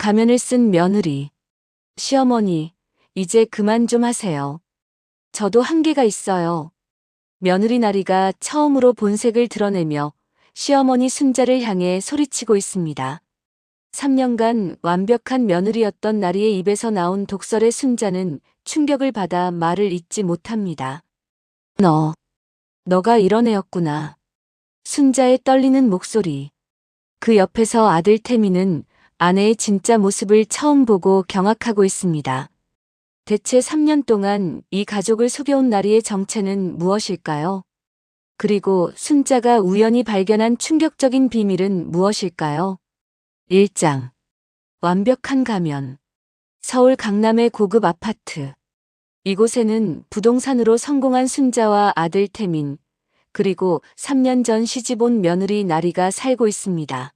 가면을 쓴 며느리. 시어머니, 이제 그만 좀 하세요. 저도 한계가 있어요. 며느리 나리가 처음으로 본색을 드러내며 시어머니 순자를 향해 소리치고 있습니다. 3년간 완벽한 며느리였던 나리의 입에서 나온 독설의 순자는 충격을 받아 말을 잇지 못합니다. 너, 너가 이런 애였구나. 순자의 떨리는 목소리. 그 옆에서 아들 태미는 아내의 진짜 모습을 처음 보고 경악하고 있습니다. 대체 3년 동안 이 가족을 속여온 나리의 정체는 무엇일까요? 그리고 순자가 우연히 발견한 충격적인 비밀은 무엇일까요? 1장. 완벽한 가면. 서울 강남의 고급 아파트. 이곳에는 부동산으로 성공한 순자와 아들 태민, 그리고 3년 전 시집 온 며느리 나리가 살고 있습니다.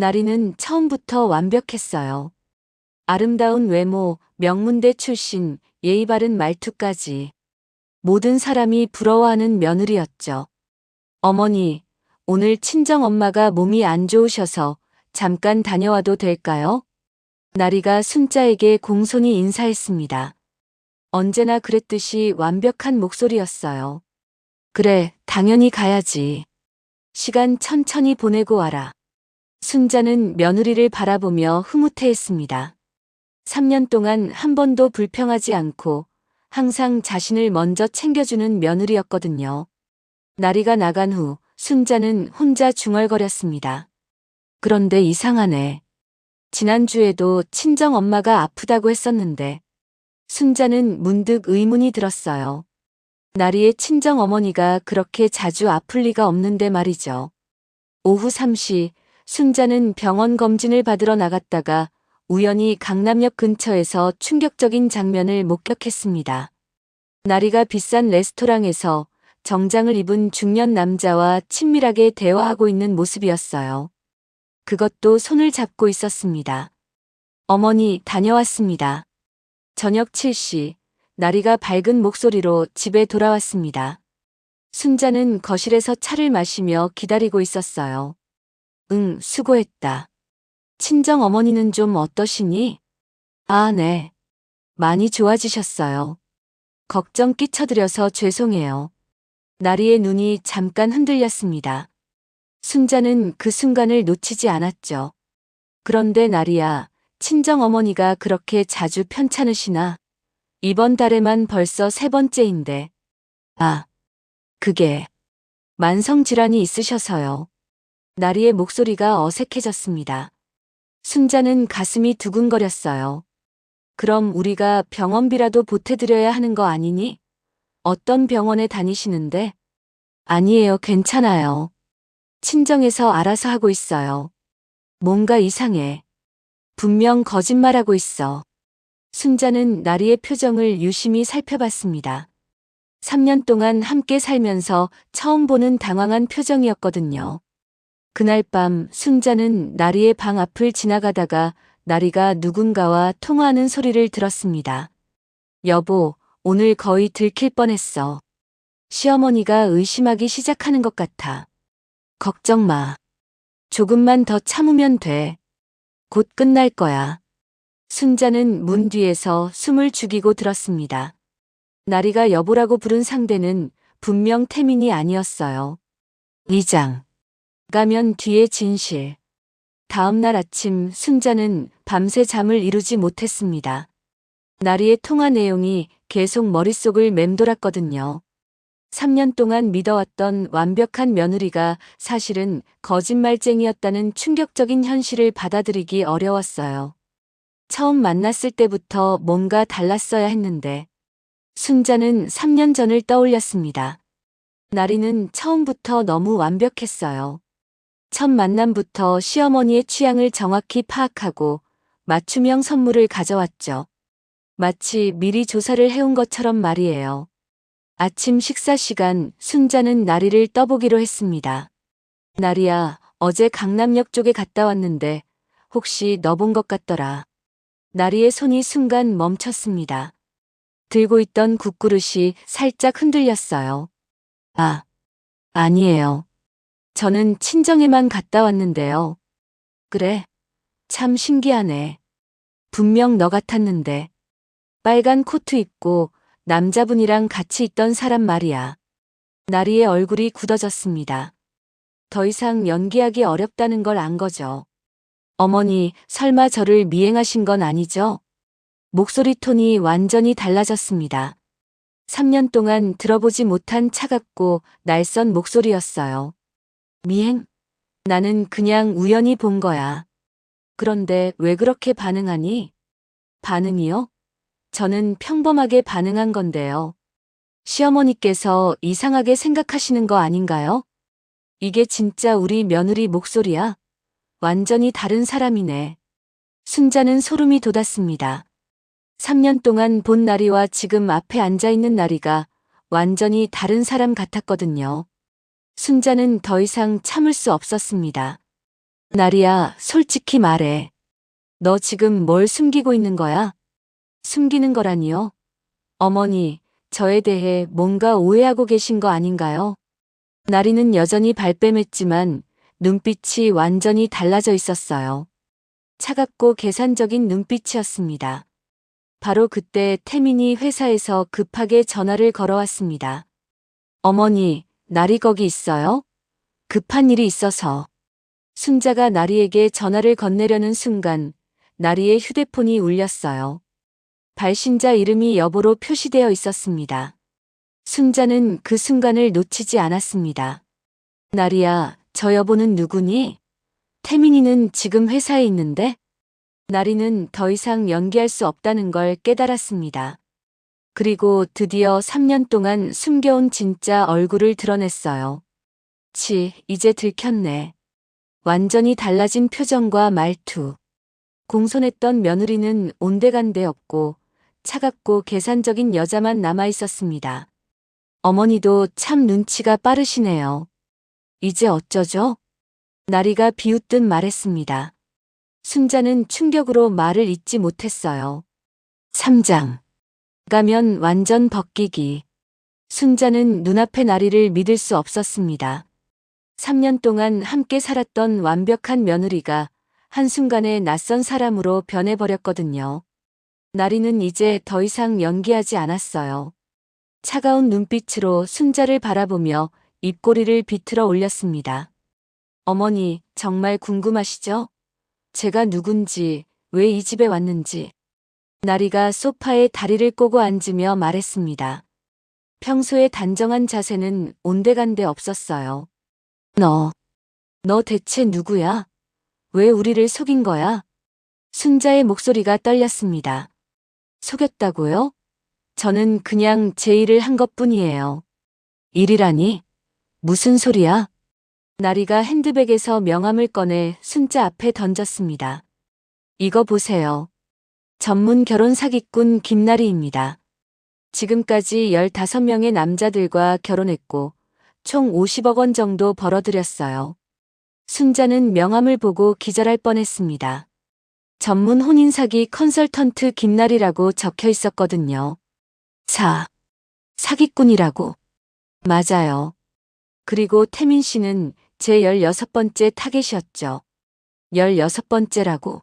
나리는 처음부터 완벽했어요. 아름다운 외모, 명문대 출신, 예의 바른 말투까지. 모든 사람이 부러워하는 며느리였죠. 어머니, 오늘 친정 엄마가 몸이 안 좋으셔서 잠깐 다녀와도 될까요? 나리가 순자에게 공손히 인사했습니다. 언제나 그랬듯이 완벽한 목소리였어요. 그래, 당연히 가야지. 시간 천천히 보내고 와라. 순자는 며느리를 바라보며 흐뭇해했습니다. 3년 동안 한 번도 불평하지 않고 항상 자신을 먼저 챙겨주는 며느리였거든요. 나리가 나간 후 순자는 혼자 중얼거렸습니다. 그런데 이상하네. 지난주에도 친정 엄마가 아프다고 했었는데 순자는 문득 의문이 들었어요. 나리의 친정 어머니가 그렇게 자주 아플 리가 없는데 말이죠. 오후 3시 순자는 병원 검진을 받으러 나갔다가 우연히 강남역 근처에서 충격적인 장면을 목격했습니다. 나리가 비싼 레스토랑에서 정장을 입은 중년 남자와 친밀하게 대화하고 있는 모습이었어요. 그것도 손을 잡고 있었습니다. 어머니 다녀왔습니다. 저녁 7시 나리가 밝은 목소리로 집에 돌아왔습니다. 순자는 거실에서 차를 마시며 기다리고 있었어요. 응, 수고했다. 친정 어머니는 좀 어떠시니? 아, 네. 많이 좋아지셨어요. 걱정 끼쳐드려서 죄송해요. 나리의 눈이 잠깐 흔들렸습니다. 순자는 그 순간을 놓치지 않았죠. 그런데 나리야, 친정 어머니가 그렇게 자주 편찮으시나? 이번 달에만 벌써 세 번째인데. 아, 그게 만성질환이 있으셔서요. 나리의 목소리가 어색해졌습니다. 순자는 가슴이 두근거렸어요. 그럼 우리가 병원비라도 보태드려야 하는 거 아니니? 어떤 병원에 다니시는데? 아니에요, 괜찮아요. 친정에서 알아서 하고 있어요. 뭔가 이상해. 분명 거짓말하고 있어. 순자는 나리의 표정을 유심히 살펴봤습니다. 3년 동안 함께 살면서 처음 보는 당황한 표정이었거든요. 그날 밤 순자는 나리의 방 앞을 지나가다가 나리가 누군가와 통화하는 소리를 들었습니다. 여보, 오늘 거의 들킬 뻔했어. 시어머니가 의심하기 시작하는 것 같아. 걱정 마. 조금만 더 참으면 돼. 곧 끝날 거야. 순자는 문 뒤에서 숨을 죽이고 들었습니다. 나리가 여보라고 부른 상대는 분명 태민이 아니었어요. 2장. 가면 뒤의 진실. 다음 날 아침 순자는 밤새 잠을 이루지 못했습니다. 나리의 통화 내용이 계속 머릿속을 맴돌았거든요. 3년 동안 믿어왔던 완벽한 며느리가 사실은 거짓말쟁이였다는 충격적인 현실을 받아들이기 어려웠어요. 처음 만났을 때부터 뭔가 달랐어야 했는데 순자는 3년 전을 떠올렸습니다. 나리는 처음부터 너무 완벽했어요. 첫 만남부터 시어머니의 취향을 정확히 파악하고 맞춤형 선물을 가져왔죠. 마치 미리 조사를 해온 것처럼 말이에요. 아침 식사 시간 순자는 나리를 떠보기로 했습니다. 나리야, 어제 강남역 쪽에 갔다 왔는데 혹시 너 본 것 같더라. 나리의 손이 순간 멈췄습니다. 들고 있던 국그릇이 살짝 흔들렸어요. 아, 아니에요. 저는 친정에만 갔다 왔는데요. 그래, 참 신기하네. 분명 너 같았는데. 빨간 코트 입고 남자분이랑 같이 있던 사람 말이야. 나리의 얼굴이 굳어졌습니다. 더 이상 연기하기 어렵다는 걸 안 거죠. 어머니, 설마 저를 미행하신 건 아니죠? 목소리 톤이 완전히 달라졌습니다. 3년 동안 들어보지 못한 차갑고 날선 목소리였어요. 미행? 나는 그냥 우연히 본 거야. 그런데 왜 그렇게 반응하니? 반응이요? 저는 평범하게 반응한 건데요. 시어머니께서 이상하게 생각하시는 거 아닌가요? 이게 진짜 우리 며느리 목소리야? 완전히 다른 사람이네. 순자는 소름이 돋았습니다. 3년 동안 본 나리와 지금 앞에 앉아있는 나리가 완전히 다른 사람 같았거든요. 순자는 더 이상 참을 수 없었습니다. 나리야, 솔직히 말해. 너 지금 뭘 숨기고 있는 거야? 숨기는 거라니요? 어머니, 저에 대해 뭔가 오해하고 계신 거 아닌가요? 나리는 여전히 발뺌했지만 눈빛이 완전히 달라져 있었어요. 차갑고 계산적인 눈빛이었습니다. 바로 그때 태민이 회사에서 급하게 전화를 걸어왔습니다. 어머니, 나리 거기 있어요? 급한 일이 있어서. 순자가 나리에게 전화를 건네려는 순간 나리의 휴대폰이 울렸어요. 발신자 이름이 여보로 표시되어 있었습니다. 순자는 그 순간을 놓치지 않았습니다. 나리야, 저 여보는 누구니? 태민이는 지금 회사에 있는데? 나리는 더 이상 연기할 수 없다는 걸 깨달았습니다. 그리고 드디어 3년 동안 숨겨온 진짜 얼굴을 드러냈어요. 치, 이제 들켰네. 완전히 달라진 표정과 말투. 공손했던 며느리는 온데간데 없고 차갑고 계산적인 여자만 남아 있었습니다. 어머니도 참 눈치가 빠르시네요. 이제 어쩌죠? 나리가 비웃듯 말했습니다. 순자는 충격으로 말을 잇지 못했어요. 3장. 가면 완전 벗기기. 순자는 눈앞의 나리를 믿을 수 없었습니다. 3년 동안 함께 살았던 완벽한 며느리가 한순간에 낯선 사람으로 변해버렸거든요. 나리는 이제 더 이상 연기하지 않았어요. 차가운 눈빛으로 순자를 바라보며 입꼬리를 비틀어 올렸습니다. 어머니, 정말 궁금하시죠? 제가 누군지, 왜 이 집에 왔는지. 나리가 소파에 다리를 꼬고 앉으며 말했습니다. 평소의 단정한 자세는 온데간데 없었어요. 너, 너 대체 누구야? 왜 우리를 속인 거야? 순자의 목소리가 떨렸습니다. 속였다고요? 저는 그냥 제 일을 한 것 뿐이에요. 일이라니? 무슨 소리야? 나리가 핸드백에서 명함을 꺼내 순자 앞에 던졌습니다. 이거 보세요. 전문 결혼 사기꾼 김나리입니다. 지금까지 15명의 남자들과 결혼했고 총 50억 원 정도 벌어들였어요. 순자는 명함을 보고 기절할 뻔했습니다. 전문 혼인 사기 컨설턴트 김나리라고 적혀 있었거든요. 자, 사기꾼이라고. 맞아요. 그리고 태민 씨는 제 16번째 타겟이었죠. 16번째라고.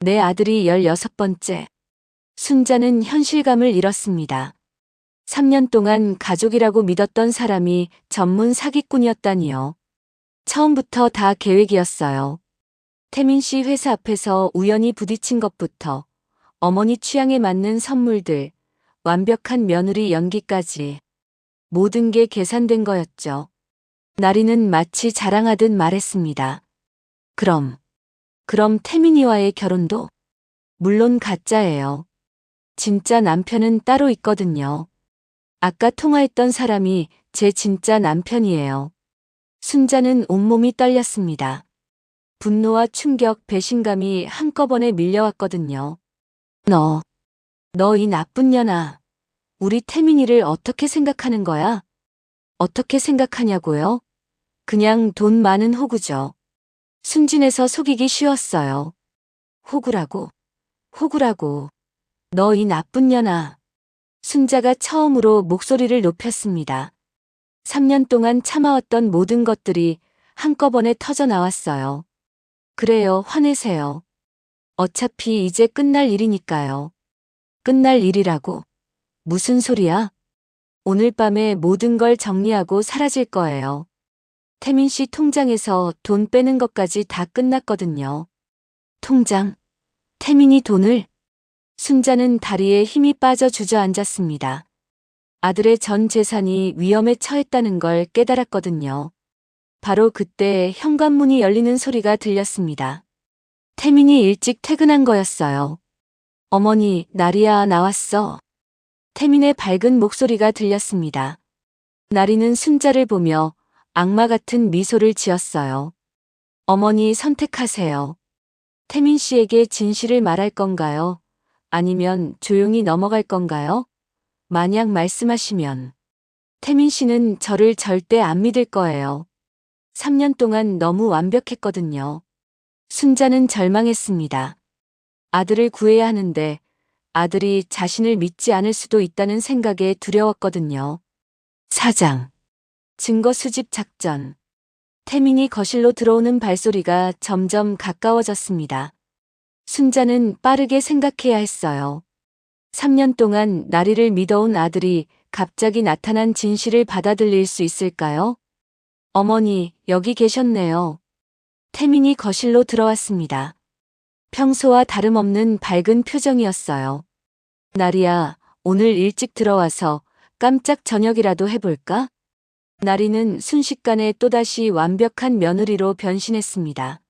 내 아들이 16번째. 순자는 현실감을 잃었습니다. 3년 동안 가족이라고 믿었던 사람이 전문 사기꾼이었다니요. 처음부터 다 계획이었어요. 태민 씨 회사 앞에서 우연히 부딪힌 것부터 어머니 취향에 맞는 선물들, 완벽한 며느리 연기까지 모든 게 계산된 거였죠. 나리는 마치 자랑하듯 말했습니다. 그럼, 그럼 태민이와의 결혼도? 물론 가짜예요. 진짜 남편은 따로 있거든요. 아까 통화했던 사람이 제 진짜 남편이에요. 순자는 온몸이 떨렸습니다. 분노와 충격, 배신감이 한꺼번에 밀려왔거든요. 너, 너 이 나쁜 년아. 우리 태민이를 어떻게 생각하는 거야? 어떻게 생각하냐고요? 그냥 돈 많은 호구죠. 순진해서 속이기 쉬웠어요. 호구라고, 호구라고. 너 이 나쁜 년아. 순자가 처음으로 목소리를 높였습니다. 3년 동안 참아왔던 모든 것들이 한꺼번에 터져 나왔어요. 그래요, 화내세요. 어차피 이제 끝날 일이니까요. 끝날 일이라고. 무슨 소리야? 오늘 밤에 모든 걸 정리하고 사라질 거예요. 태민 씨 통장에서 돈 빼는 것까지 다 끝났거든요. 통장. 태민이 돈을? 순자는 다리에 힘이 빠져 주저앉았습니다. 아들의 전 재산이 위험에 처했다는 걸 깨달았거든요. 바로 그때 현관문이 열리는 소리가 들렸습니다. 태민이 일찍 퇴근한 거였어요. 어머니, 나리야, 나왔어. 태민의 밝은 목소리가 들렸습니다. 나리는 순자를 보며 악마 같은 미소를 지었어요. 어머니 선택하세요. 태민 씨에게 진실을 말할 건가요? 아니면 조용히 넘어갈 건가요? 만약 말씀하시면 태민 씨는 저를 절대 안 믿을 거예요. 3년 동안 너무 완벽했거든요. 순자는 절망했습니다. 아들을 구해야 하는데 아들이 자신을 믿지 않을 수도 있다는 생각에 두려웠거든요. 사장. 증거 수집 작전. 태민이 거실로 들어오는 발소리가 점점 가까워졌습니다. 순자는 빠르게 생각해야 했어요. 3년 동안 나리를 믿어온 아들이 갑자기 나타난 진실을 받아들일 수 있을까요? 어머니, 여기 계셨네요. 태민이 거실로 들어왔습니다. 평소와 다름없는 밝은 표정이었어요. 나리야, 오늘 일찍 들어와서 깜짝 저녁이라도 해볼까? 나리는 순식간에 또다시 완벽한 며느리로 변신했습니다.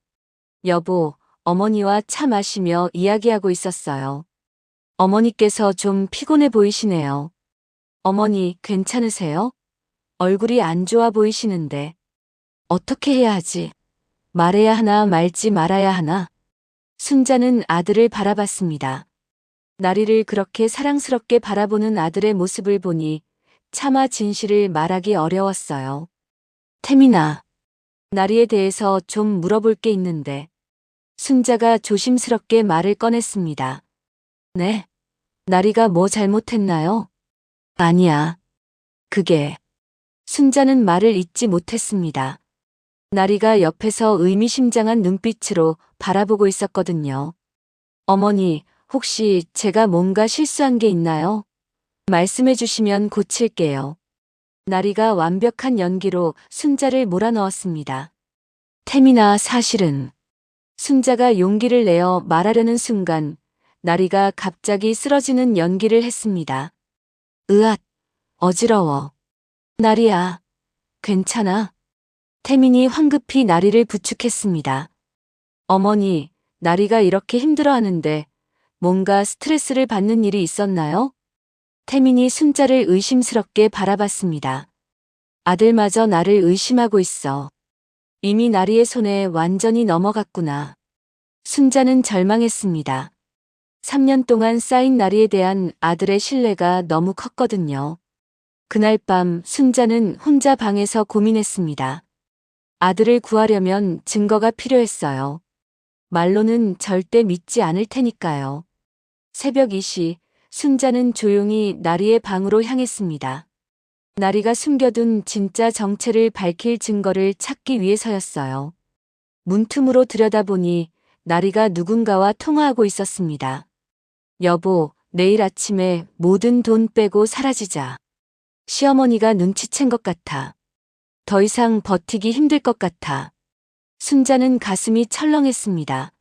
여보, 어머니와 차 마시며 이야기하고 있었어요. 어머니께서 좀 피곤해 보이시네요. 어머니, 괜찮으세요? 얼굴이 안 좋아 보이시는데. 어떻게 해야 하지? 말해야 하나 말지 말아야 하나? 순자는 아들을 바라봤습니다. 나리를 그렇게 사랑스럽게 바라보는 아들의 모습을 보니 차마 진실을 말하기 어려웠어요. 태민아, 나리에 대해서 좀 물어볼 게 있는데. 순자가 조심스럽게 말을 꺼냈습니다. 네. 나리가 뭐 잘못했나요? 아니야. 그게. 순자는 말을 잇지 못했습니다. 나리가 옆에서 의미심장한 눈빛으로 바라보고 있었거든요. 어머니, 혹시 제가 뭔가 실수한 게 있나요? 말씀해 주시면 고칠게요. 나리가 완벽한 연기로 순자를 몰아넣었습니다. 태민아 사실은 순자가 용기를 내어 말하려는 순간 나리가 갑자기 쓰러지는 연기를 했습니다. 으앗, 어지러워. 나리야, 괜찮아? 태민이 황급히 나리를 부축했습니다. 어머니, 나리가 이렇게 힘들어하는데 뭔가 스트레스를 받는 일이 있었나요? 태민이 순자를 의심스럽게 바라봤습니다. 아들마저 나를 의심하고 있어. 이미 나리의 손에 완전히 넘어갔구나. 순자는 절망했습니다. 3년 동안 쌓인 나리에 대한 아들의 신뢰가 너무 컸거든요. 그날 밤 순자는 혼자 방에서 고민했습니다. 아들을 구하려면 증거가 필요했어요. 말로는 절대 믿지 않을 테니까요. 새벽 2시, 순자는 조용히 나리의 방으로 향했습니다. 나리가 숨겨둔 진짜 정체를 밝힐 증거를 찾기 위해서였어요. 문틈으로 들여다보니 나리가 누군가와 통화하고 있었습니다. 여보, 내일 아침에 모든 돈 빼고 사라지자. 시어머니가 눈치챈 것 같아. 더 이상 버티기 힘들 것 같아. 순자는 가슴이 철렁했습니다.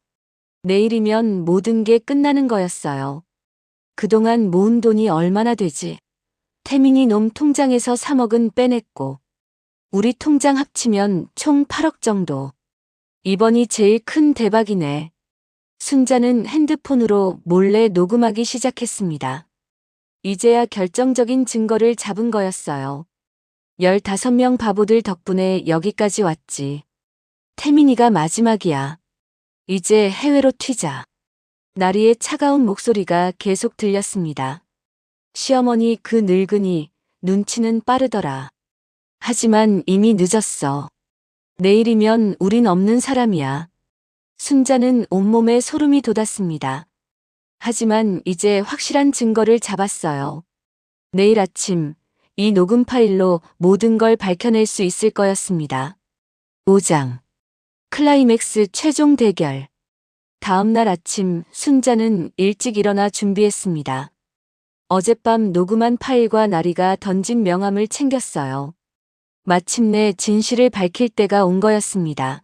내일이면 모든 게 끝나는 거였어요. 그동안 모은 돈이 얼마나 되지? 태민이 놈 통장에서 3억은 빼냈고, 우리 통장 합치면 총 8억 정도. 이번이 제일 큰 대박이네. 순자는 핸드폰으로 몰래 녹음하기 시작했습니다. 이제야 결정적인 증거를 잡은 거였어요. 15명 바보들 덕분에 여기까지 왔지. 태민이가 마지막이야. 이제 해외로 튀자. 나리의 차가운 목소리가 계속 들렸습니다. 시어머니 그 늙은이 눈치는 빠르더라. 하지만 이미 늦었어. 내일이면 우린 없는 사람이야. 순자는 온몸에 소름이 돋았습니다. 하지만 이제 확실한 증거를 잡았어요. 내일 아침 이 녹음 파일로 모든 걸 밝혀낼 수 있을 거였습니다. 5장 클라이맥스 최종 대결 다음 날 아침 순자는 일찍 일어나 준비했습니다. 어젯밤 녹음한 파일과 나리가 던진 명함을 챙겼어요. 마침내 진실을 밝힐 때가 온 거였습니다.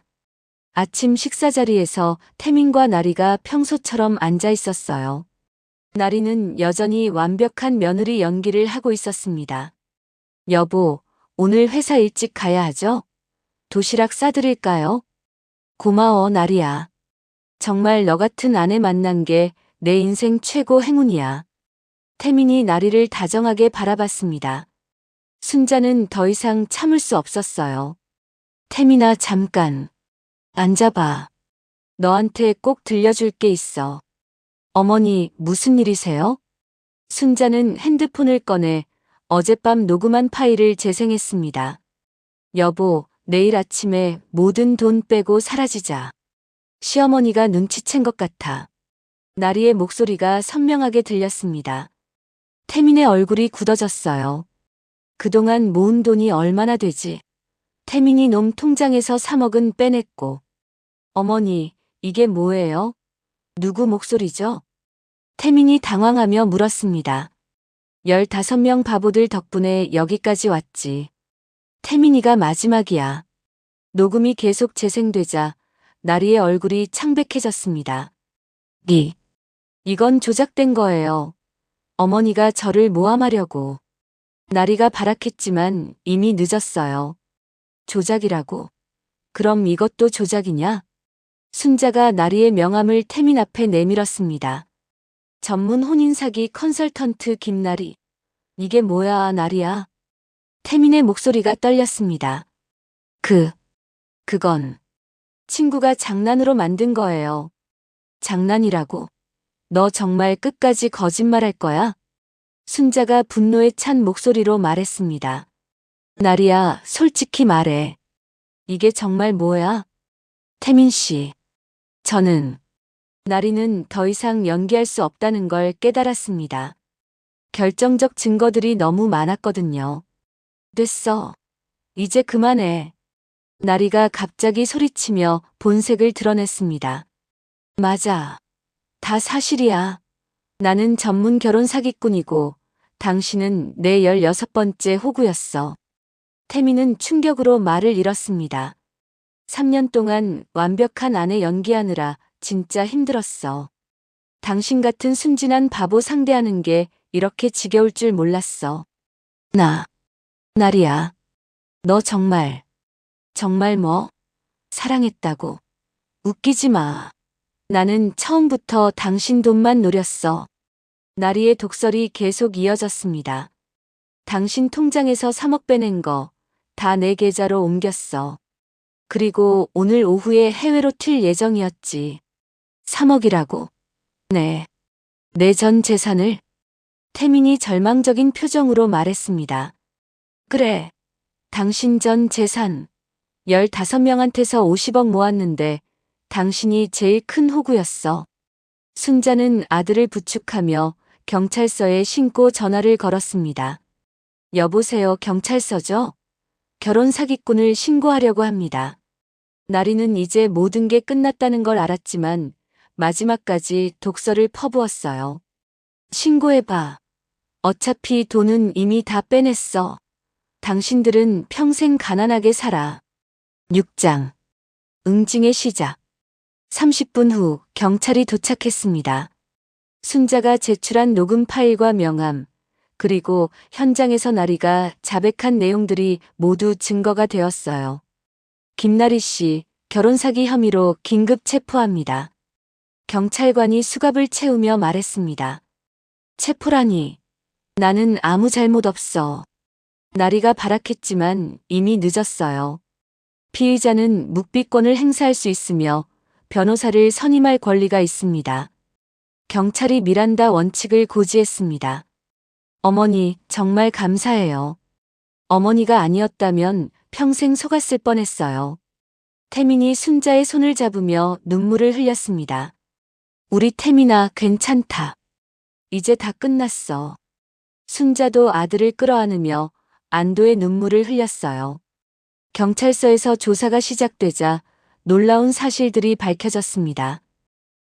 아침 식사 자리에서 태민과 나리가 평소처럼 앉아 있었어요. 나리는 여전히 완벽한 며느리 연기를 하고 있었습니다. 여보, 오늘 회사 일찍 가야 하죠? 도시락 싸드릴까요? 고마워, 나리야. 정말 너 같은 아내 만난 게 내 인생 최고 행운이야. 태민이 나리를 다정하게 바라봤습니다. 순자는 더 이상 참을 수 없었어요. 태민아, 잠깐. 앉아봐. 너한테 꼭 들려줄 게 있어. 어머니, 무슨 일이세요? 순자는 핸드폰을 꺼내 어젯밤 녹음한 파일을 재생했습니다. 여보, 내일 아침에 모든 돈 빼고 사라지자. 시어머니가 눈치챈 것 같아. 나리의 목소리가 선명하게 들렸습니다. 태민의 얼굴이 굳어졌어요. 그동안 모은 돈이 얼마나 되지? 태민이 놈 통장에서 3억은 빼냈고. 어머니, 이게 뭐예요? 누구 목소리죠? 태민이 당황하며 물었습니다. 15명 바보들 덕분에 여기까지 왔지. 태민이가 마지막이야. 녹음이 계속 재생되자 나리의 얼굴이 창백해졌습니다. 이, 이건 조작된 거예요. 어머니가 저를 모함하려고. 나리가 발악했지만 이미 늦었어요. 조작이라고. 그럼 이것도 조작이냐? 순자가 나리의 명함을 태민 앞에 내밀었습니다. 전문 혼인사기 컨설턴트 김나리. 이게 뭐야, 나리야? 태민의 목소리가 떨렸습니다. 그, 그건 친구가 장난으로 만든 거예요. 장난이라고. 너 정말 끝까지 거짓말할 거야? 순자가 분노에 찬 목소리로 말했습니다. 나리야, 솔직히 말해. 이게 정말 뭐야? 태민 씨. 저는 나리는 더 이상 연기할 수 없다는 걸 깨달았습니다. 결정적 증거들이 너무 많았거든요. 됐어. 이제 그만해. 나리가 갑자기 소리치며 본색을 드러냈습니다. 맞아. 다 사실이야. 나는 전문 결혼 사기꾼이고 당신은 내 16번째 호구였어. 태미는 충격으로 말을 잃었습니다. 3년 동안 완벽한 아내 연기하느라 진짜 힘들었어. 당신 같은 순진한 바보 상대하는 게 이렇게 지겨울 줄 몰랐어. 나, 나리야. 너 정말, 정말 뭐, 사랑했다고. 웃기지 마. 나는 처음부터 당신 돈만 노렸어. 나리의 독설이 계속 이어졌습니다. 당신 통장에서 3억 빼낸 거 다 내 계좌로 옮겼어. 그리고 오늘 오후에 해외로 튈 예정이었지. 3억이라고. 네. 내 전 재산을 태민이 절망적인 표정으로 말했습니다. 그래. 당신 전 재산 15명한테서 50억 모았는데 당신이 제일 큰 호구였어. 순자는 아들을 부축하며 경찰서에 신고 전화를 걸었습니다. 여보세요, 경찰서죠? 결혼 사기꾼을 신고하려고 합니다. 나리는 이제 모든 게 끝났다는 걸 알았지만 마지막까지 독서를 퍼부었어요. 신고해봐. 어차피 돈은 이미 다 빼냈어. 당신들은 평생 가난하게 살아. 6장. 응징의 시작. 30분 후 경찰이 도착했습니다. 순자가 제출한 녹음 파일과 명함, 그리고 현장에서 나리가 자백한 내용들이 모두 증거가 되었어요. 김나리 씨, 결혼 사기 혐의로 긴급 체포합니다. 경찰관이 수갑을 채우며 말했습니다. 체포라니. 나는 아무 잘못 없어. 나리가 발악했지만 이미 늦었어요. 피의자는 묵비권을 행사할 수 있으며 변호사를 선임할 권리가 있습니다. 경찰이 미란다 원칙을 고지했습니다. 어머니, 정말 감사해요. 어머니가 아니었다면 평생 속았을 뻔했어요. 태민이 순자의 손을 잡으며 눈물을 흘렸습니다. 우리 태민아 괜찮다. 이제 다 끝났어. 순자도 아들을 끌어안으며 안도의 눈물을 흘렸어요. 경찰서에서 조사가 시작되자 놀라운 사실들이 밝혀졌습니다.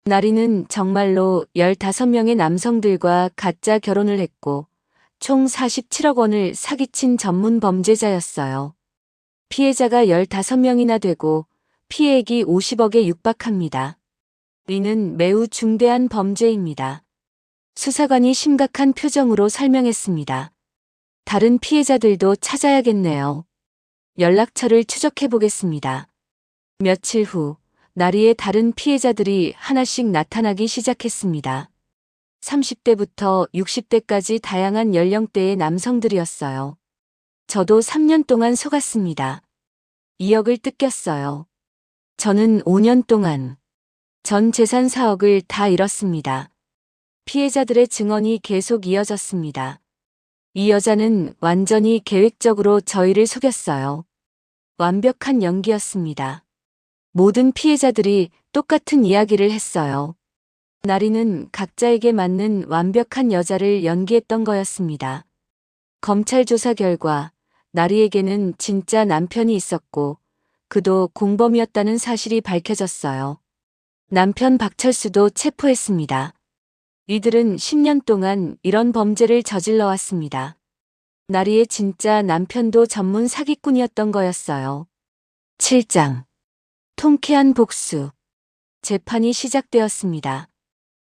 나리는 정말로 15명의 남성들과 가짜 결혼을 했고 총 47억 원을 사기친 전문 범죄자였어요. 피해자가 15명이나 되고 피해액이 50억에 육박합니다. 이는 매우 중대한 범죄입니다. 수사관이 심각한 표정으로 설명했습니다. 다른 피해자들도 찾아야겠네요. 연락처를 추적해 보겠습니다. 며칠 후, 나리의 다른 피해자들이 하나씩 나타나기 시작했습니다. 30대부터 60대까지 다양한 연령대의 남성들이었어요. 저도 3년 동안 속았습니다. 2억을 뜯겼어요. 저는 5년 동안 전 재산 4억을 다 잃었습니다. 피해자들의 증언이 계속 이어졌습니다. 이 여자는 완전히 계획적으로 저희를 속였어요. 완벽한 연기였습니다. 모든 피해자들이 똑같은 이야기를 했어요. 나리는 각자에게 맞는 완벽한 여자를 연기했던 거였습니다. 검찰 조사 결과 나리에게는 진짜 남편이 있었고 그도 공범이었다는 사실이 밝혀졌어요. 남편 박철수도 체포했습니다. 이들은 10년 동안 이런 범죄를 저질러 왔습니다. 나리의 진짜 남편도 전문 사기꾼이었던 거였어요. 7장. 통쾌한 복수. 재판이 시작되었습니다.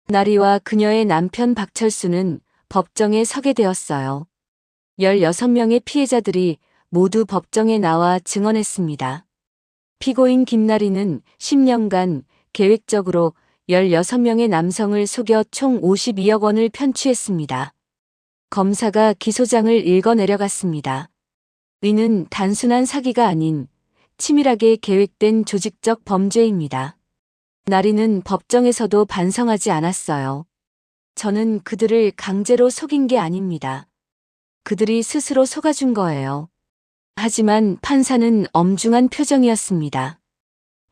나리와 그녀의 남편 박철수는 법정에 서게 되었어요. 16명의 피해자들이 모두 법정에 나와 증언했습니다. 피고인 김나리는 10년간 계획적으로 16명의 남성을 속여 총 52억 원을 편취했습니다. 검사가 기소장을 읽어 내려갔습니다. 이는 단순한 사기가 아닌 치밀하게 계획된 조직적 범죄입니다. 나리는 법정에서도 반성하지 않았어요. 저는 그들을 강제로 속인 게 아닙니다. 그들이 스스로 속아준 거예요. 하지만 판사는 엄중한 표정이었습니다.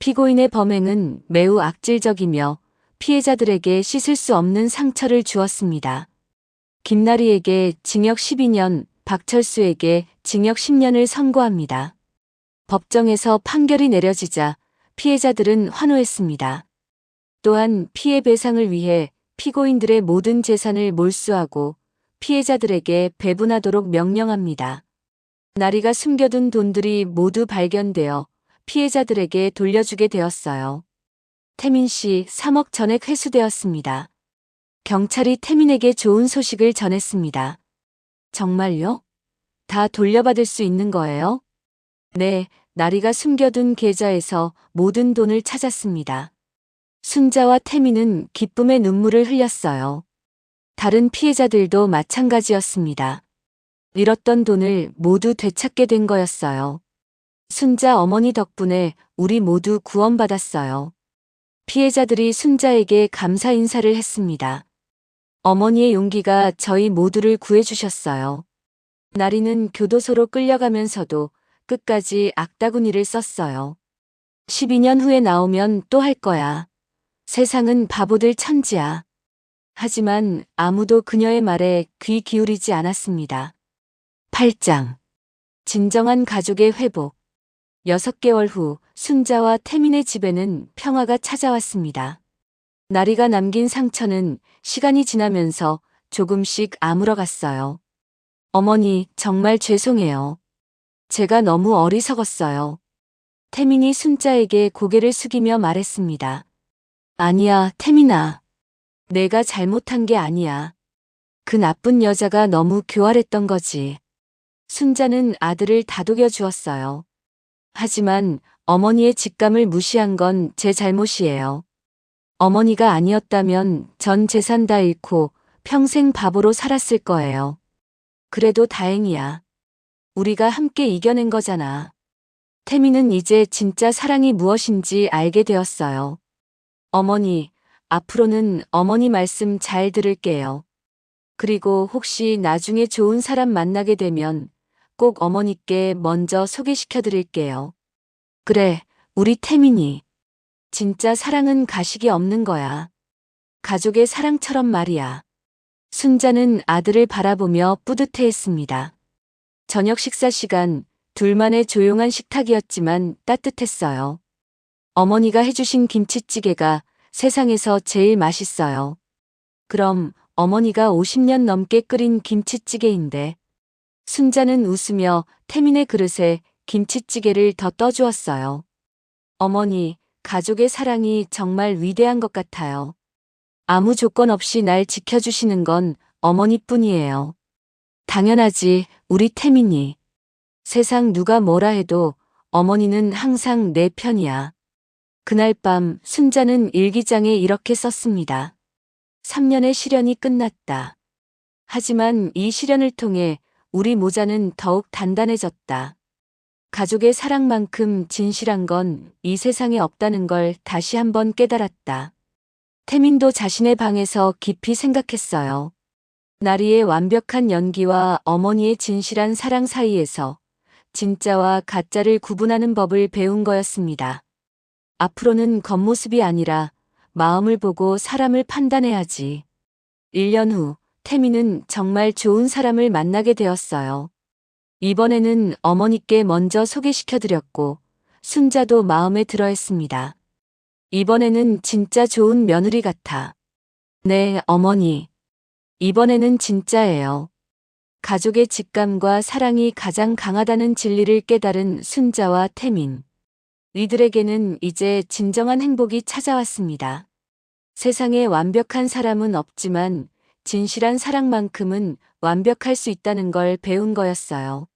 피고인의 범행은 매우 악질적이며 피해자들에게 씻을 수 없는 상처를 주었습니다. 김나리에게 징역 12년, 박철수에게 징역 10년을 선고합니다. 법정에서 판결이 내려지자 피해자들은 환호했습니다. 또한 피해 배상을 위해 피고인들의 모든 재산을 몰수하고 피해자들에게 배분하도록 명령합니다. 나리가 숨겨둔 돈들이 모두 발견되어 피해자들에게 돌려주게 되었어요. 태민 씨 3억 전액 회수되었습니다. 경찰이 태민에게 좋은 소식을 전했습니다. 정말요? 다 돌려받을 수 있는 거예요? 네, 나리가 숨겨둔 계좌에서 모든 돈을 찾았습니다. 순자와 태민은 기쁨의 눈물을 흘렸어요. 다른 피해자들도 마찬가지였습니다. 잃었던 돈을 모두 되찾게 된 거였어요. 순자 어머니 덕분에 우리 모두 구원받았어요. 피해자들이 순자에게 감사 인사를 했습니다. 어머니의 용기가 저희 모두를 구해주셨어요. 나리는 교도소로 끌려가면서도 끝까지 악다구니를 썼어요. 12년 후에 나오면 또 할 거야. 세상은 바보들 천지야. 하지만 아무도 그녀의 말에 귀 기울이지 않았습니다. 8장. 진정한 가족의 회복. 6개월 후 순자와 태민의 집에는 평화가 찾아왔습니다. 나리가 남긴 상처는 시간이 지나면서 조금씩 아물어갔어요. 어머니, 정말 죄송해요. 제가 너무 어리석었어요. 태민이 순자에게 고개를 숙이며 말했습니다. 아니야, 태민아. 내가 잘못한 게 아니야. 그 나쁜 여자가 너무 교활했던 거지. 순자는 아들을 다독여 주었어요. 하지만 어머니의 직감을 무시한 건 제 잘못이에요. 어머니가 아니었다면 전 재산 다 잃고 평생 바보로 살았을 거예요. 그래도 다행이야. 우리가 함께 이겨낸 거잖아. 태미는 이제 진짜 사랑이 무엇인지 알게 되었어요. 어머니, 앞으로는 어머니 말씀 잘 들을게요. 그리고 혹시 나중에 좋은 사람 만나게 되면 꼭 어머니께 먼저 소개시켜 드릴게요. 그래, 우리 태민이. 진짜 사랑은 가식이 없는 거야. 가족의 사랑처럼 말이야. 순자는 아들을 바라보며 뿌듯해 했습니다. 저녁 식사 시간, 둘만의 조용한 식탁이었지만 따뜻했어요. 어머니가 해주신 김치찌개가 세상에서 제일 맛있어요. 그럼 어머니가 50년 넘게 끓인 김치찌개인데 순자는 웃으며 태민의 그릇에 김치찌개를 더 떠주었어요. 어머니, 가족의 사랑이 정말 위대한 것 같아요. 아무 조건 없이 날 지켜주시는 건 어머니뿐이에요. 당연하지, 우리 태민이. 세상 누가 뭐라 해도 어머니는 항상 내 편이야. 그날 밤 순자는 일기장에 이렇게 썼습니다. 3년의 시련이 끝났다. 하지만 이 시련을 통해 우리 모자는 더욱 단단해졌다. 가족의 사랑만큼 진실한 건 이 세상에 없다는 걸 다시 한번 깨달았다. 태민도 자신의 방에서 깊이 생각했어요. 나리의 완벽한 연기와 어머니의 진실한 사랑 사이에서 진짜와 가짜를 구분하는 법을 배운 거였습니다. 앞으로는 겉모습이 아니라 마음을 보고 사람을 판단해야지. 1년 후 태민은 정말 좋은 사람을 만나게 되었어요. 이번에는 어머니께 먼저 소개시켜드렸고 순자도 마음에 들어 했습니다. 이번에는 진짜 좋은 며느리 같아. 네, 어머니. 이번에는 진짜예요. 가족의 직감과 사랑이 가장 강하다는 진리를 깨달은 순자와 태민. 이들에게는 이제 진정한 행복이 찾아왔습니다. 세상에 완벽한 사람은 없지만 진실한 사랑만큼은 완벽할 수 있다는 걸 배운 거였어요.